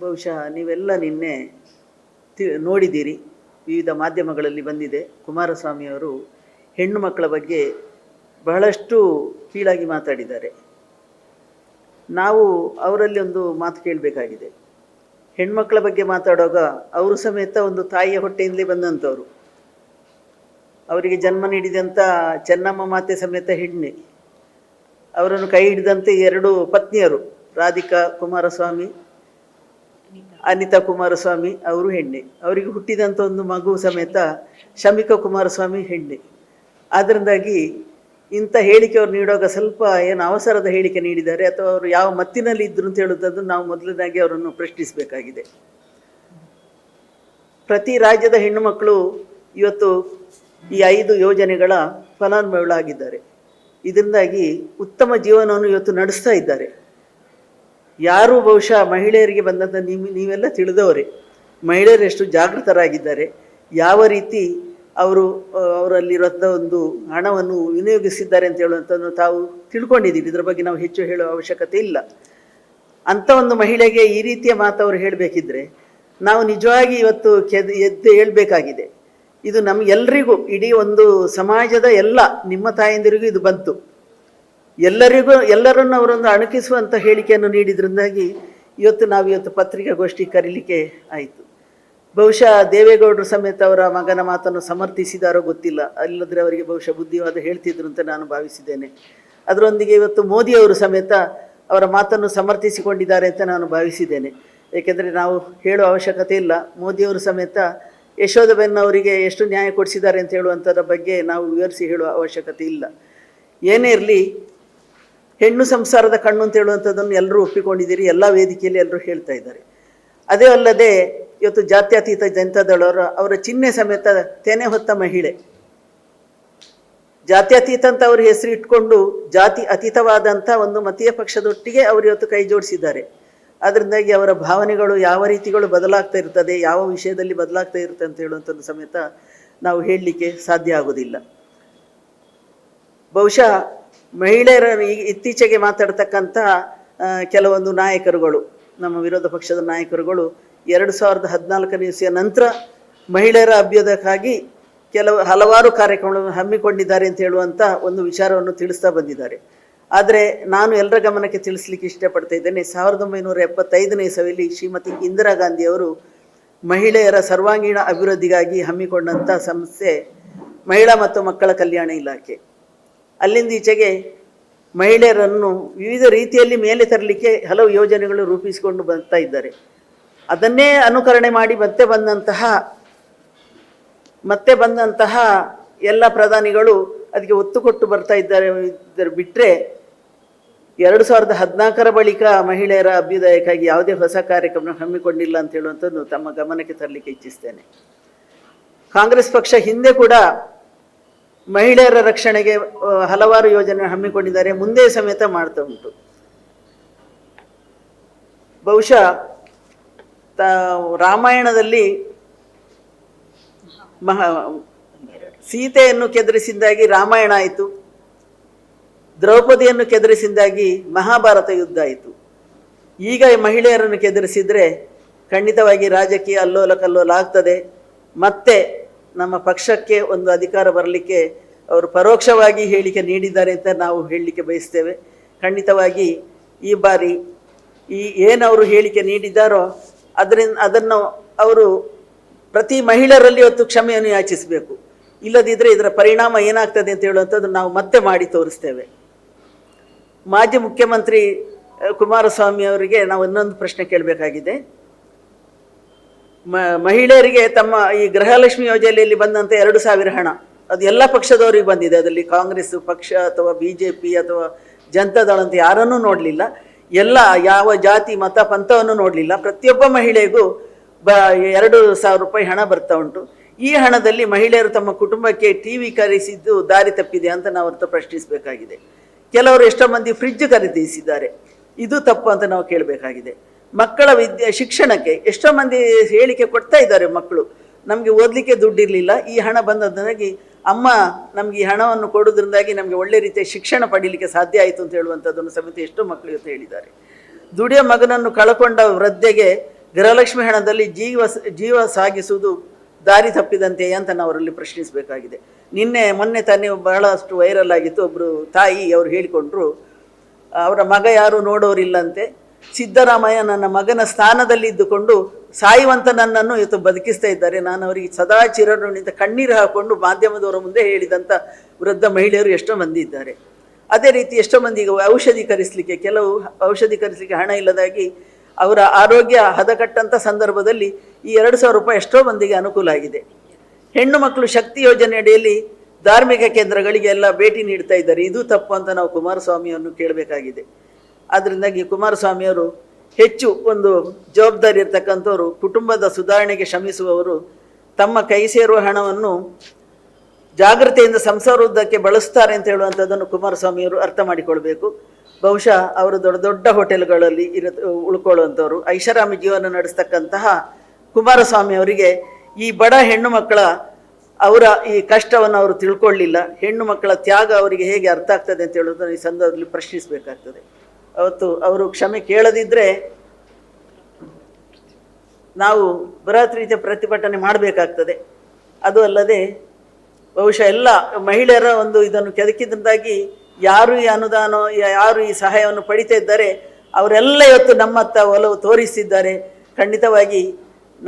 ಬಹುಶಃ ನೀವೆಲ್ಲ ನಿನ್ನೆ ತಿ, ನೋಡಿದ್ದೀರಿ. ವಿವಿಧ ಮಾಧ್ಯಮಗಳಲ್ಲಿ ಬಂದಿದೆ. ಕುಮಾರಸ್ವಾಮಿಯವರು ಹೆಣ್ಣು ಮಕ್ಕಳ ಬಗ್ಗೆ ಬಹಳಷ್ಟು ಕೀಳಾಗಿ ಮಾತಾಡಿದ್ದಾರೆ. ನಾವು ಅವರಲ್ಲಿ ಒಂದು ಮಾತು ಕೇಳಬೇಕಾಗಿದೆ. ಹೆಣ್ಮಕ್ಳ ಬಗ್ಗೆ ಮಾತಾಡುವಾಗ ಅವರು ಸಮೇತ ಒಂದು ತಾಯಿಯ ಹೊಟ್ಟೆಯಿಂದಲೇ ಬಂದಂಥವ್ರು. ಅವರಿಗೆ ಜನ್ಮ ನೀಡಿದಂಥ ಚೆನ್ನಮ್ಮ ಮಾತೆ ಸಮೇತ ಹೆಣ್ಣೆ. ಅವರನ್ನು ಕೈ ಹಿಡಿದಂತೆ ಎರಡು ಪತ್ನಿಯರು, ರಾಧಿಕಾ ಕುಮಾರಸ್ವಾಮಿ ಅನಿತಾ ಕುಮಾರಸ್ವಾಮಿ ಅವರು ಹೆಣ್ಣೆ. ಅವರಿಗೆ ಹುಟ್ಟಿದಂಥ ಒಂದು ಮಗು ಸಮೇತ ಶಮಿಕಾ ಕುಮಾರಸ್ವಾಮಿ ಹೆಣ್ಣೆ. ಆದ್ದರಿಂದಾಗಿ ಇಂಥ ಹೇಳಿಕೆ ಅವರು ನೀಡುವಾಗ ಸ್ವಲ್ಪ ಏನು ಅವಸರದ ಹೇಳಿಕೆ ನೀಡಿದ್ದಾರೆ ಅಥವಾ ಅವರು ಯಾವ ಮತ್ತಿನಲ್ಲಿ ಇದ್ರು ಅಂತ ಹೇಳುವುದನ್ನು ನಾವು ಮೊದಲನೇದಾಗಿ ಅವರನ್ನು ಪ್ರಶ್ನಿಸಬೇಕಾಗಿದೆ. ಪ್ರತಿ ರಾಜ್ಯದ ಹೆಣ್ಣು ಮಕ್ಕಳು ಇವತ್ತು ಈ ಐದು ಯೋಜನೆಗಳ ಫಲಾನುಭವಿಗಳಾಗಿದ್ದಾರೆ. ಇದರಿಂದಾಗಿ ಉತ್ತಮ ಜೀವನವನ್ನು ಇವತ್ತು ನಡೆಸ್ತಾ ಇದ್ದಾರೆ. ಯಾರು ಬಹುಶಃ ಮಹಿಳೆಯರಿಗೆ ಬಂದಂಥ ನಿಮ್ ನೀವೆಲ್ಲ ತಿಳಿದವರೇ. ಮಹಿಳೆಯರು ಎಷ್ಟು ಜಾಗೃತರಾಗಿದ್ದಾರೆ. ಯಾವ ರೀತಿ ಅವರು ಅವರಲ್ಲಿರುವಂಥ ಒಂದು ಹಣವನ್ನು ವಿನಿಯೋಗಿಸಿದ್ದಾರೆ ಅಂತ ಹೇಳುವಂಥದ್ದು ತಾವು ತಿಳ್ಕೊಂಡಿದ್ದೀವಿ ಇದರ ಬಗ್ಗೆ ನಾವು ಹೆಚ್ಚು ಹೇಳುವ ಅವಶ್ಯಕತೆ ಇಲ್ಲ. ಅಂಥ ಒಂದು ಮಹಿಳೆಗೆ ಈ ರೀತಿಯ ಮಾತು ಅವರು ಹೇಳಬೇಕಿದ್ರೆ, ನಾವು ನಿಜವಾಗಿ ಇವತ್ತು ಕೆದ್, ಎದ್ದು ಹೇಳಬೇಕಾಗಿದೆ. ಇದು ನಮಗೆಲ್ಲರಿಗೂ ಇಡೀ ಒಂದು ಸಮಾಜದ ಎಲ್ಲ ನಿಮ್ಮ ತಾಯಂದಿರಿಗೂ ಇದು ಬಂತು. ಎಲ್ಲರಿಗೂ ಎಲ್ಲರನ್ನು ಅವರೊಂದು ಅಣಕಿಸುವಂಥ ಹೇಳಿಕೆಯನ್ನು ನೀಡಿದ್ರಿಂದಾಗಿ ಇವತ್ತು ನಾವು ಇವತ್ತು ಪತ್ರಿಕಾಗೋಷ್ಠಿ ಕರೀಲಿಕ್ಕೆ ಆಯಿತು. ಬಹುಶಃ ದೇವೇಗೌಡರು ಸಮೇತ ಅವರ ಮಗನ ಮಾತನ್ನು ಸಮರ್ಥಿಸಿದಾರೋ ಗೊತ್ತಿಲ್ಲ. ಅಲ್ಲದ್ರೆ ಅವರಿಗೆ ಬಹುಶಃ ಬುದ್ಧಿವಾದ ಹೇಳ್ತಿದ್ರು ಅಂತ ನಾನು ಭಾವಿಸಿದ್ದೇನೆ. ಅದರೊಂದಿಗೆ ಇವತ್ತು ಮೋದಿಯವರು ಸಮೇತ ಅವರ ಮಾತನ್ನು ಸಮರ್ಥಿಸಿಕೊಂಡಿದ್ದಾರೆ ಅಂತ ನಾನು ಭಾವಿಸಿದ್ದೇನೆ. ಏಕೆಂದರೆ ನಾವು ಹೇಳುವ ಅವಶ್ಯಕತೆ ಇಲ್ಲ. ಮೋದಿಯವರು ಸಮೇತ ಯಶೋಧಬೆನ್ ಅವರಿಗೆ ಎಷ್ಟು ನ್ಯಾಯ ಕೊಡಿಸಿದ್ದಾರೆ ಅಂತ ಹೇಳುವಂಥದ್ರ ಬಗ್ಗೆ ನಾವು ವಿವರಿಸಿ ಹೇಳುವ ಅವಶ್ಯಕತೆ ಇಲ್ಲ. ಏನೇ ಇರಲಿ ಹೆಣ್ಣು ಸಂಸಾರದ ಕಣ್ಣು ಅಂತ ಹೇಳುವಂಥದ್ದನ್ನು ಎಲ್ಲರೂ ಒಪ್ಪಿಕೊಂಡಿದ್ದೀರಿ, ಎಲ್ಲ ವೇದಿಕೆಯಲ್ಲಿ ಎಲ್ಲರೂ ಹೇಳ್ತಾ ಇದ್ದಾರೆ. ಅದೇ ಅಲ್ಲದೆ ಇವತ್ತು ಜಾತ್ಯತೀತ ಜನತಾದಳವರು ಅವರ ಚಿಹ್ನೆ ಸಮೇತ ತೆನೆ ಹೊತ್ತ ಮಹಿಳೆ. ಜಾತ್ಯತೀತ ಅಂತ ಅವ್ರ ಹೆಸರು ಇಟ್ಕೊಂಡು ಜಾತಿ ಅತೀತವಾದಂಥ ಒಂದು ಮತೀಯ ಪಕ್ಷದೊಟ್ಟಿಗೆ ಅವರು ಇವತ್ತು ಕೈ ಜೋಡಿಸಿದ್ದಾರೆ. ಅದರಿಂದಾಗಿ ಅವರ ಭಾವನೆಗಳು ಯಾವ ರೀತಿಗಳು ಬದಲಾಗ್ತಾ ಇರ್ತದೆ, ಯಾವ ವಿಷಯದಲ್ಲಿ ಬದಲಾಗ್ತಾ ಇರುತ್ತೆ ಅಂತ ಹೇಳುವಂಥದ್ದು ಸಮೇತ ನಾವು ಹೇಳಲಿಕ್ಕೆ ಸಾಧ್ಯ ಆಗೋದಿಲ್ಲ. ಬಹುಶಃ ಮಹಿಳೆಯರ ಇತ್ತೀಚೆಗೆ ಮಾತಾಡ್ತಕ್ಕಂಥ ಕೆಲವೊಂದು ನಾಯಕರುಗಳು, ನಮ್ಮ ವಿರೋಧ ಪಕ್ಷದ ನಾಯಕರುಗಳು, ಎರಡು ಸಾವಿರದ ಹದಿನಾಲ್ಕನೇ ಇಸಿಯ ನಂತರ ಮಹಿಳೆಯರ ಅಭ್ಯುದಯಕ್ಕಾಗಿ ಕೆಲವು ಹಲವಾರು ಕಾರ್ಯಕ್ರಮಗಳನ್ನು ಹಮ್ಮಿಕೊಂಡಿದ್ದಾರೆ ಅಂತ ಹೇಳುವಂಥ ಒಂದು ವಿಚಾರವನ್ನು ತಿಳಿಸ್ತಾ ಬಂದಿದ್ದಾರೆ. ಆದರೆ ನಾನು ಎಲ್ಲರ ಗಮನಕ್ಕೆ ತಿಳಿಸ್ಲಿಕ್ಕೆ ಇಷ್ಟಪಡ್ತಾ ಇದ್ದೇನೆ, ಸಾವಿರದ ಒಂಬೈನೂರ ಎಪ್ಪತ್ತೈದನೇ ಇಸವಿಯಲ್ಲಿ ಶ್ರೀಮತಿ ಇಂದಿರಾ ಗಾಂಧಿಯವರು ಮಹಿಳೆಯರ ಸರ್ವಾಂಗೀಣ ಅಭಿವೃದ್ಧಿಗಾಗಿ ಹಮ್ಮಿಕೊಂಡಂಥ ಸಂಸ್ಥೆ ಮಹಿಳಾ ಮತ್ತು ಮಕ್ಕಳ ಕಲ್ಯಾಣ ಇಲಾಖೆ. ಅಲ್ಲಿಂದ ಈಚೆಗೆ ಮಹಿಳೆಯರನ್ನು ವಿವಿಧ ರೀತಿಯಲ್ಲಿ ಮೇಲೆ ತರಲಿಕ್ಕೆ ಹಲವು ಯೋಜನೆಗಳು ರೂಪಿಸಿಕೊಂಡು ಬರ್ತಾ ಇದ್ದಾರೆ. ಅದನ್ನೇ ಅನುಕರಣೆ ಮಾಡಿ ಮತ್ತೆ ಬಂದಂತಹ ಮತ್ತೆ ಬಂದಂತಹ ಎಲ್ಲ ಪ್ರಧಾನಿಗಳು ಅದಕ್ಕೆ ಒತ್ತು ಕೊಟ್ಟು ಬರ್ತಾ ಇದ್ದಾರೆ. ಬಿಟ್ಟರೆ ಎರಡು ಸಾವಿರದ ಹದಿನಾಲ್ಕರ ಬಳಿಕ ಮಹಿಳೆಯರ ಅಭ್ಯುದಯಕ್ಕಾಗಿ ಯಾವುದೇ ಹೊಸ ಕಾರ್ಯಕ್ರಮ ಹಮ್ಮಿಕೊಂಡಿಲ್ಲ ಅಂತ ಹೇಳುವಂಥದ್ದು ತಮ್ಮ ಗಮನಕ್ಕೆ ತರಲಿಕ್ಕೆ ಇಚ್ಛಿಸ್ತೇನೆ. ಕಾಂಗ್ರೆಸ್ ಪಕ್ಷ ಹಿಂದೆ ಕೂಡ ಮಹಿಳೆಯರ ರಕ್ಷಣೆಗೆ ಹಲವಾರು ಯೋಜನೆ ಹಮ್ಮಿಕೊಂಡಿದ್ದಾರೆ. ಮುಂದೆ ಸಮೇತ ಮಾಡ್ತಾ ಉಂಟು. ಬಹುಶಃ, ತ, ರಾಮಾಯಣದಲ್ಲಿ ಮಹ, ಸೀತೆಯನ್ನು ಕೆದರಿಸಿದ್ದಾಗಿ ರಾಮಾಯಣ ಆಯಿತು. ದ್ರೌಪದಿಯನ್ನು ಕೆದರಿಸಿದ್ದಾಗಿ ಮಹಾಭಾರತ ಯುದ್ಧ ಆಯಿತು. ಈಗ ಮಹಿಳೆಯರನ್ನು ಕೆದರಿಸಿದರೆ ಖಂಡಿತವಾಗಿ ರಾಜಕೀಯ ಅಲ್ಲೋಲ ಕಲ್ಲೋಲ ಆಗ್ತದೆ ಮತ್ತೆ ನಮ್ಮ ಪಕ್ಷಕ್ಕೆ ಒಂದು ಅಧಿಕಾರ ಬರಲಿಕ್ಕೆ ಅವರು ಪರೋಕ್ಷವಾಗಿ ಹೇಳಿಕೆ ನೀಡಿದ್ದಾರೆ ಅಂತ ನಾವು ಹೇಳಲಿಕ್ಕೆ ಬಯಸ್ತೇವೆ. ಖಂಡಿತವಾಗಿ ಈ ಬಾರಿ ಈ ಏನವರು ಹೇಳಿಕೆ ನೀಡಿದ್ದಾರೋ ಅದರಿಂದ ಅದನ್ನು ಅವರು ಪ್ರತಿ ಮಹಿಳೆಯರಲ್ಲಿ ಇವತ್ತು ಕ್ಷಮೆಯನ್ನು ಯಾಚಿಸಬೇಕು. ಇಲ್ಲದಿದ್ದರೆ ಇದರ ಪರಿಣಾಮ ಏನಾಗ್ತದೆ ಅಂತ ಹೇಳುವಂಥದ್ದು ನಾವು ಮತ್ತೆ ಮಾಡಿ ತೋರಿಸ್ತೇವೆ. ಮಾಜಿ ಮುಖ್ಯಮಂತ್ರಿ ಕುಮಾರಸ್ವಾಮಿ ಅವರಿಗೆ ನಾವು ಇನ್ನೊಂದು ಪ್ರಶ್ನೆ ಕೇಳಬೇಕಾಗಿದೆ. ಮಹಿಳೆಯರಿಗೆ ತಮ್ಮ ಈ ಗೃಹಲಕ್ಷ್ಮಿ ಯೋಜನೆಯಲ್ಲಿ ಬಂದಂಥ ಎರಡು ಸಾವಿರ ಹಣ. ಅದು ಎಲ್ಲ ಪಕ್ಷದವರಿಗೆ ಬಂದಿದೆ. ಅದರಲ್ಲಿ ಕಾಂಗ್ರೆಸ್ ಪಕ್ಷ ಅಥವಾ ಬಿ ಜೆ ಪಿ ಅಥವಾ ಜನತಾದಳ ಅಂತ ಯಾರನ್ನೂ ನೋಡಲಿಲ್ಲ. ಎಲ್ಲ ಯಾವ ಜಾತಿ, ಮತ, ಪಂಥವನ್ನು ನೋಡಲಿಲ್ಲ. ಪ್ರತಿಯೊಬ್ಬ ಮಹಿಳೆಗೂ ಬ, ಎರಡು ಸಾವಿರ ರೂಪಾಯಿ ಹಣ ಬರ್ತಾ ಉಂಟು. ಈ ಹಣದಲ್ಲಿ ಮಹಿಳೆಯರು ತಮ್ಮ ಕುಟುಂಬಕ್ಕೆ ಟಿ ವಿ ಖರೀದಿಸಿದ್ದು ದಾರಿ ತಪ್ಪಿದೆ ಅಂತ ನಾವು ಅವ್ರದ್ದು ಪ್ರಶ್ನಿಸಬೇಕಾಗಿದೆ. ಕೆಲವರು ಎಷ್ಟೋ ಮಂದಿ ಫ್ರಿಡ್ಜ್ ಖರೀದಿಸಿದ್ದಾರೆ. ಇದು ತಪ್ಪು ಅಂತ ನಾವು ಕೇಳಬೇಕಾಗಿದೆ. ಮಕ್ಕಳ ವಿದ್ಯೆ, ಶಿಕ್ಷಣಕ್ಕೆ ಎಷ್ಟೋ ಮಂದಿ ಹೇಳಿಕೆ ಕೊಡ್ತಾ ಇದ್ದಾರೆ ಮಕ್ಕಳು. ನಮಗೆ ಓದಲಿಕ್ಕೆ ದುಡ್ಡಿರಲಿಲ್ಲ. ಈ ಹಣ ಬಂದದ್ದಾಗಿ ಅಮ್ಮ ನಮಗೆ ಈ ಹಣವನ್ನು ಕೊಡೋದ್ರಿಂದಾಗಿ ನಮಗೆ ಒಳ್ಳೆ ರೀತಿಯ ಶಿಕ್ಷಣ ಪಡೀಲಿಕ್ಕೆ ಸಾಧ್ಯ ಆಯಿತು ಅಂತ ಹೇಳುವಂಥದ್ದನ್ನು ಸಮಿತಿ ಎಷ್ಟೋ ಮಕ್ಕಳು ಇವತ್ತು ಹೇಳಿದ್ದಾರೆ. ದುಡಿಯೋ ಮಗನನ್ನು ಕಳಕೊಂಡ ವೃದ್ಧೆಗೆ ಗೃಹಲಕ್ಷ್ಮಿ ಹಣದಲ್ಲಿ ಜೀವ ಜೀವ ಸಾಗಿಸುವುದು ದಾರಿ ತಪ್ಪಿದಂತೆ ಅಂತ ನಾವು ಅವರಲ್ಲಿ ಪ್ರಶ್ನಿಸಬೇಕಾಗಿದೆ. ನಿನ್ನೆ, ಮೊನ್ನೆ ತಾನೇ ಬಹಳಷ್ಟು ವೈರಲ್ ಆಗಿತ್ತು. ಒಬ್ಬರು ತಾಯಿ ಅವರು ಹೇಳಿಕೊಂಡ್ರು, ಅವರ ಮಗ ಯಾರು ನೋಡೋರಿಲ್ಲಂತೆ. ಸಿದ್ದರಾಮಯ್ಯ ನನ್ನ ಮಗನ ಸ್ಥಾನದಲ್ಲಿ ಇದ್ದುಕೊಂಡು ಸಾಯುವಂತ ನನ್ನನ್ನು ಇವತ್ತು ಬದುಕಿಸ್ತಾ ಇದ್ದಾರೆ. ನಾನು ಅವರಿಗೆ ಸದಾ ನಿಂತ ಕಣ್ಣೀರು ಹಾಕೊಂಡು ಮಾಧ್ಯಮದವರ ಮುಂದೆ ಹೇಳಿದಂಥ ವೃದ್ಧ ಮಹಿಳೆಯರು ಎಷ್ಟೋ ಮಂದಿ ಇದ್ದಾರೆ. ಅದೇ ರೀತಿ ಎಷ್ಟೋ ಮಂದಿಗೆ ಔಷಧಿ ಕರೆಸಲಿಕ್ಕೆ, ಕೆಲವು ಔಷಧಿ ಕರೆಸಲಿಕ್ಕೆ ಹಣ ಇಲ್ಲದಾಗಿ ಅವರ ಆರೋಗ್ಯ ಹದಗಟ್ಟಂಥ ಸಂದರ್ಭದಲ್ಲಿ ಈ ಎರಡು ಸಾವಿರ ರೂಪಾಯಿ ಎಷ್ಟೋ ಮಂದಿಗೆ ಅನುಕೂಲ ಆಗಿದೆ. ಹೆಣ್ಣು ಮಕ್ಕಳು ಶಕ್ತಿ ಯೋಜನೆ ಅಡಿಯಲ್ಲಿ ಧಾರ್ಮಿಕ ಕೇಂದ್ರಗಳಿಗೆ ಎಲ್ಲ ಭೇಟಿ ನೀಡ್ತಾ ಇದ್ದಾರೆ. ಇದು ತಪ್ಪು ಅಂತ ನಾವು ಕುಮಾರಸ್ವಾಮಿಯನ್ನು ಕೇಳಬೇಕಾಗಿದೆ. ಆದ್ದರಿಂದಾಗಿ ಕುಮಾರಸ್ವಾಮಿಯವರು ಹೆಚ್ಚು ಒಂದು ಜವಾಬ್ದಾರಿ ಇರ್ತಕ್ಕಂಥವ್ರು, ಕುಟುಂಬದ ಸುಧಾರಣೆಗೆ ಶ್ರಮಿಸುವವರು ತಮ್ಮ ಕೈ ಸೇರುವ ಹಣವನ್ನು ಜಾಗ್ರತೆಯಿಂದ ಸಂಸಾರೋದ್ಧಕ್ಕೆ ಬಳಸ್ತಾರೆ ಅಂತ ಹೇಳುವಂಥದ್ದನ್ನು ಕುಮಾರಸ್ವಾಮಿಯವರು ಅರ್ಥ ಮಾಡಿಕೊಳ್ಬೇಕು. ಬಹುಶಃ ಅವರು ದೊಡ್ಡ ದೊಡ್ಡ ಹೋಟೆಲ್ಗಳಲ್ಲಿ ಇರ, ಉಳ್ಕೊಳ್ಳುವಂಥವ್ರು. ಐಷಾರಾಮಿ ಜೀವನ ನಡೆಸ್ತಕ್ಕಂತಹ ಕುಮಾರಸ್ವಾಮಿ ಅವರಿಗೆ ಈ ಬಡ ಹೆಣ್ಣು ಮಕ್ಕಳ ಅವರ ಈ ಕಷ್ಟವನ್ನು ಅವರು ತಿಳ್ಕೊಳ್ಳಿಲ್ಲ. ಹೆಣ್ಣು ಮಕ್ಕಳ ತ್ಯಾಗ ಅವರಿಗೆ ಹೇಗೆ ಅರ್ಥ ಆಗ್ತದೆ ಅಂತ ಹೇಳೋದನ್ನು ಈ ಸಂದರ್ಭದಲ್ಲಿ ಪ್ರಶ್ನಿಸಬೇಕಾಗ್ತದೆ. ಅವತ್ತು ಅವರು ಕ್ಷಮೆ ಕೇಳದಿದ್ದರೆ ನಾವು ಬೃಹತ್ ರೀತಿಯ ಪ್ರತಿಭಟನೆ ಮಾಡಬೇಕಾಗ್ತದೆ. ಅದು ಅಲ್ಲದೆ ಬಹುಶಃ ಎಲ್ಲ ಮಹಿಳೆಯರ ಒಂದು ಇದನ್ನು ಕೆದಕಿದ್ರಿಂದಾಗಿ ಯಾರು ಈ ಅನುದಾನ, ಯಾರು ಈ ಸಹಾಯವನ್ನು ಪಡಿತಾ ಇದ್ದಾರೆ ಅವರೆಲ್ಲ ಇವತ್ತು ನಮ್ಮತ್ತ ಒಲವು ತೋರಿಸಿದ್ದಾರೆ. ಖಂಡಿತವಾಗಿ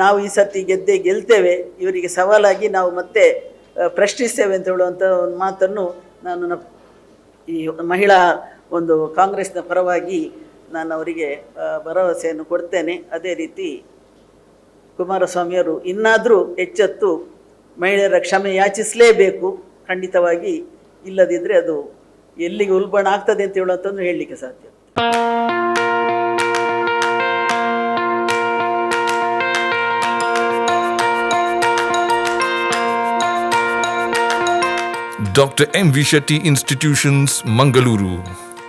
ನಾವು ಈ ಸತಿ ಗೆದ್ದೇ ಗೆಲ್ತೇವೆ. ಇವರಿಗೆ ಸವಾಲಾಗಿ ನಾವು ಮತ್ತೆ ಪ್ರಶ್ನಿಸ್ತೇವೆ ಅಂತ ಹೇಳುವಂಥ ಒಂದು ಮಾತನ್ನು ನಾನು ಈ ಮಹಿಳಾ ಒಂದು ಕಾಂಗ್ರೆಸ್ನ ಪರವಾಗಿ ನಾನು ಅವರಿಗೆ ಭರವಸೆಯನ್ನು ಕೊಡ್ತೇನೆ ಅದೇ ರೀತಿ ಕುಮಾರಸ್ವಾಮಿಯವರು ಇನ್ನಾದರೂ ಎಚ್ಚೆತ್ತು ಮಹಿಳೆಯರ ಕ್ಷಮೆ ಯಾಚಿಸಲೇಬೇಕು ಖಂಡಿತವಾಗಿ ಇಲ್ಲದಿದ್ದರೆ ಅದು ಎಲ್ಲಿಗೆ ಉಲ್ಬಣ ಆಗ್ತದೆ ಅಂತ ಹೇಳುವಂಥದ್ದು ಹೇಳಲಿಕ್ಕೆ ಸಾಧ್ಯ Dr. M. V Shetty Institutions, Mangaluru.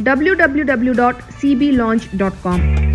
www.cblaunch.com.